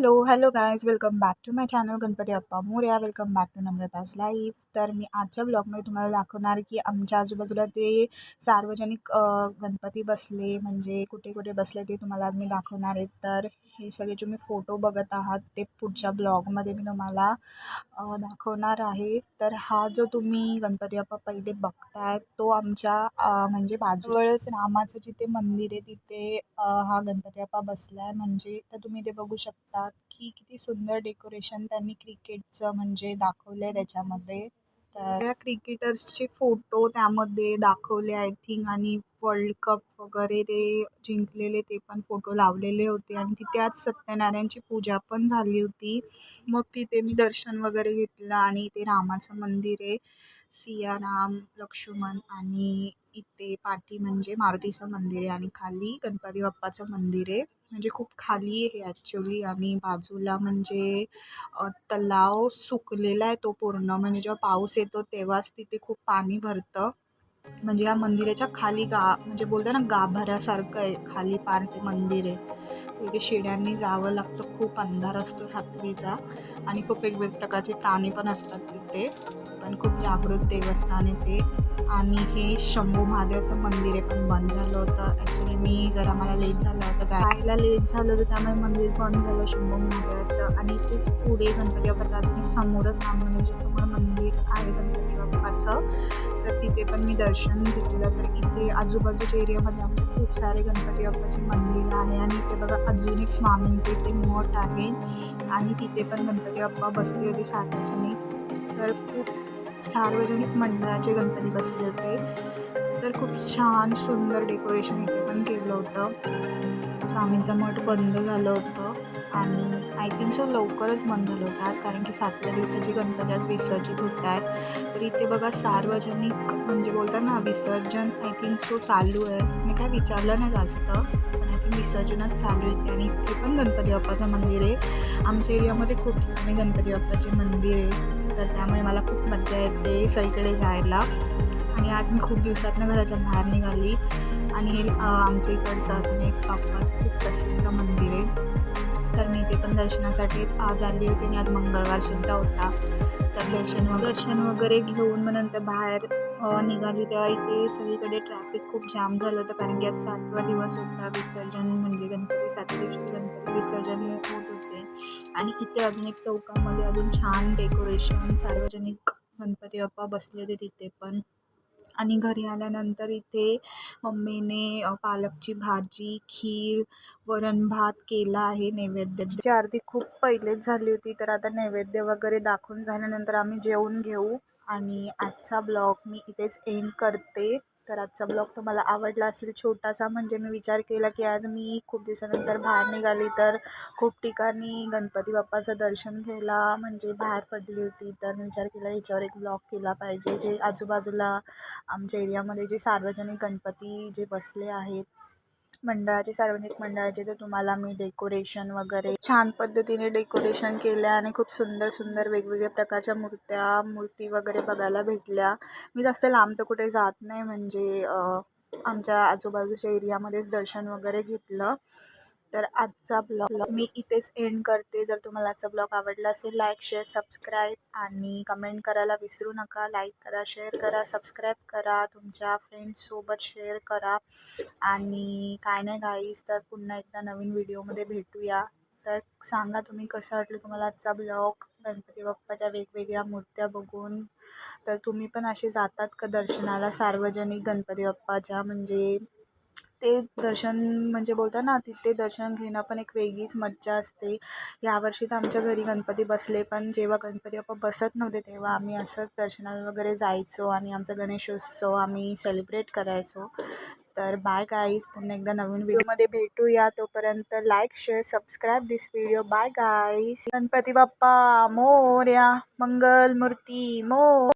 Hello hello guys welcome back to my channel Ganpati Bappa Morya welcome back to Namrata's life तर मी आजच्या ब्लॉगमध्ये तुम्हाला दाखवणार की आमच्या आजूबाजूला ते सार्वजनिक गणपती बसले म्हणजे कुठे कुठे बसले ते तुम्हाला आज मी दाखवणार आहे. तर हे सगळे तुम्ही फोटो बघत आहात ते पुढच्या ब्लॉगमध्ये मी तुम्हाला दाखवणार आहे. तर हा जो तुम्ही गणपती बाप्पा पहिले बघताय तो आमच्या म्हणजे बाजूवळच रामाचं जिथे मंदिर आहे तिथे हा गणपती बाप्पा बसला आहे म्हणजे तर तुम्ही ते बघू शकता की किती सुंदर डेकोरेशन त्यांनी क्रिकेटचं म्हणजे दाखवलं आहे त्याच्यामध्ये. त्या क्रिकेटर्सचे फोटो त्यामध्ये दाखवले आय थिंक आणि वर्ल्ड कप वगैरे ते जिंकलेले ते पण फोटो लावलेले होते. आणि तिथे आज सत्यनारायणची पूजा पण झाली होती. मग तिथे मी दर्शन वगैरे घेतलं आणि ते रामाचं मंदिर आहे. सियाराम लक्ष्मण आणि इथे पाठी म्हणजे मारुतीचं मंदिर आहे आणि खाली गणपती बाप्पाचं मंदिर आहे. म्हणजे खूप खाली आहे ॲक्च्युली आणि बाजूला म्हणजे तलाव सुकलेला आहे तो पूर्ण. म्हणजे जेव्हा पाऊस येतो तेव्हाच तिथे खूप पाणी भरतं. म्हणजे या मंदिराच्या खाली गा म्हणजे बोलतो ना गाभाऱ्यासारखं आहे. खाली पार ते मंदिर आहे. तिथे शिड्यांनी जावं लागतं. खूप अंधार असतो रात्रीचा. आणि खूप वेगवेगळ्या प्रकारचे प्राणी पण असतात तिथे. पण खूप जागृत देवस्थान आहे ते. आणि हे शंभू महादेवचं मंदिर आहे पण बंद झालं होतं. ॲक्च्युली मी जरा मला लेट झालं होतं जायला. लेट झालं होतं त्यामुळे मंदिर बंद झालं शंभू महादेवाचं. आणि तेच पुढे गणपती बाप्पाचं आणि समोरच राम मंदिरच्या समोर मंदिर आहे गणपती बाप्पाचं तर तिथे पण मी दर्शन घेतलं. तर इथे आजूबाजूच्या एरियामध्ये आमच्या खूप सारे गणपती बाप्पाचे मंदिर आहे. आणि इथे बघा अजून एक स्वामींचे इथे मठ आहे. आणि तिथे पण गणपती बाप्पा बसले होते सार्वजनिक. तर खूप सार्वजनिक मंडळाचे गणपती बसले होते. तर खूप छान सुंदर डेकोरेशन इथे पण केलं होतं. स्वामींचं मठ बंद झालं होतं आणि आय थिंक सो लवकरच बंद झालं होतं आज कारण की सातव्या दिवसाची गणपती आज विसर्जित होत आहेत. तर इथे बघा सार्वजनिक म्हणजे बोलतात ना विसर्जन आय थिंक सो चालू आहे. मी काय विचारलं नाही जास्त पण आय थिंक विसर्जनच चालू आहे. आणि इथे पण गणपती बाप्पाचं मंदिर आहे. आमच्या एरियामध्ये खूप ठिकाणी गणपती बाप्पाचे मंदिर आहे. तर त्यामुळे मला खूप मज्जा येते सगळीकडे जायला. आणि आज मी खूप दिवसातनं घराच्या बाहेर निघाली. आणि हे आमच्या इकडचं अजून एक बाप्पाचं खूप प्रसिद्ध मंदिर आहे. तर मी ते पण दर्शनासाठी आज आली होती आणि आज मंगळवार सुद्धा होता. तर दर्शन दर्शन वगैरे घेऊन मग नंतर बाहेर निघाली. तेव्हा इथे सगळीकडे ट्रॅफिक खूप जाम झालं होतं. कारण की आज सातवा दिवस होता. विसर्जन म्हणजे गणपती सातव्या दिवशी गणपती विसर्जन होत होते. आणि इथे अजून एक चौकामध्ये अजून छान डेकोरेशन सार्वजनिक गणपती बाप्पा बसले होते तिथे पण. आणि घरी आल्यानंतर इथे मम्मीने पालकची भाजी खीर वरण भात केला आहे नैवेद्याची आरती खूप पहिलेच झाली होती तर आता नैवेद्य वगैरे दाखवून झाल्यानंतर आम्ही जेवून घेऊ. आणि आजचा ब्लॉग मी इथेच एंड करते. तर आजचा ब्लॉग तुम्हाला आवडला असेल छोटासा म्हणजे मी विचार केला की आज मी खूप दिवसानंतर बाहेर निघाली तर खूप ठिकाणी गणपती बाप्पाचं दर्शन घ्यायला म्हणजे बाहेर पडली होती. तर मी विचार केला याच्यावर एक ब्लॉग केला पाहिजे. जे आजूबाजूला आमच्या एरियामध्ये जे सार्वजनिक गणपती जे बसले आहेत मंडळाचे सार्वजनिक मंडळाचे तर तुम्हाला मी डेकोरेशन वगैरे छान पद्धतीने डेकोरेशन केल्या आणि खूप सुंदर सुंदर वेगवेगळ्या प्रकारच्या मूर्त्या मूर्ती वगैरे बघायला भेटल्या. मी जास्त लांब तर कुठे जात नाही म्हणजे आमच्या आजूबाजूच्या एरियामध्येच दर्शन वगैरे घेतलं. तर आजचा ब्लॉग मी इथेच एंड करते. जर तुम्हाला आजचा ब्लॉग आवडला असेल लाईक शेअर सबस्क्राईब आणि कमेंट करायला विसरू नका. लाईक करा शेअर करा सबस्क्राईब करा. तुमच्या फ्रेंड्ससोबत शेअर करा. आणि काय नाही गाईस तर पुन्हा एकदा नवीन व्हिडिओमध्ये भेटूया. तर सांगा तुम्ही कसं वाटलं तुम्हाला आजचा ब्लॉग? गणपती बाप्पाच्या वेगवेगळ्या मूर्त्या बघून. तर तुम्ही पण असे जातात का दर्शनाला? सार्वजनिक गणपती बाप्पाच्या म्हणजे ते दर्शन म्हणजे बोलतात ना तिथे दर्शन घेणं पण एक वेगळीच मज्जा असते. यावर्षी तर आमच्या घरी गणपती बसले पण जेव्हा गणपती बाप्पा बसत नव्हते तेव्हा आम्ही असंच दर्शनाला वगैरे जायचो आणि आमचा गणेशोत्सव आम्ही सेलिब्रेट करायचो. तर बाय गाईज पुन्हा एकदा नवीन व्हिडिओमध्ये भेटूया. तोपर्यंत like share subscribe this video bye guys Ganpati Bappa Morya Mangal Murti मो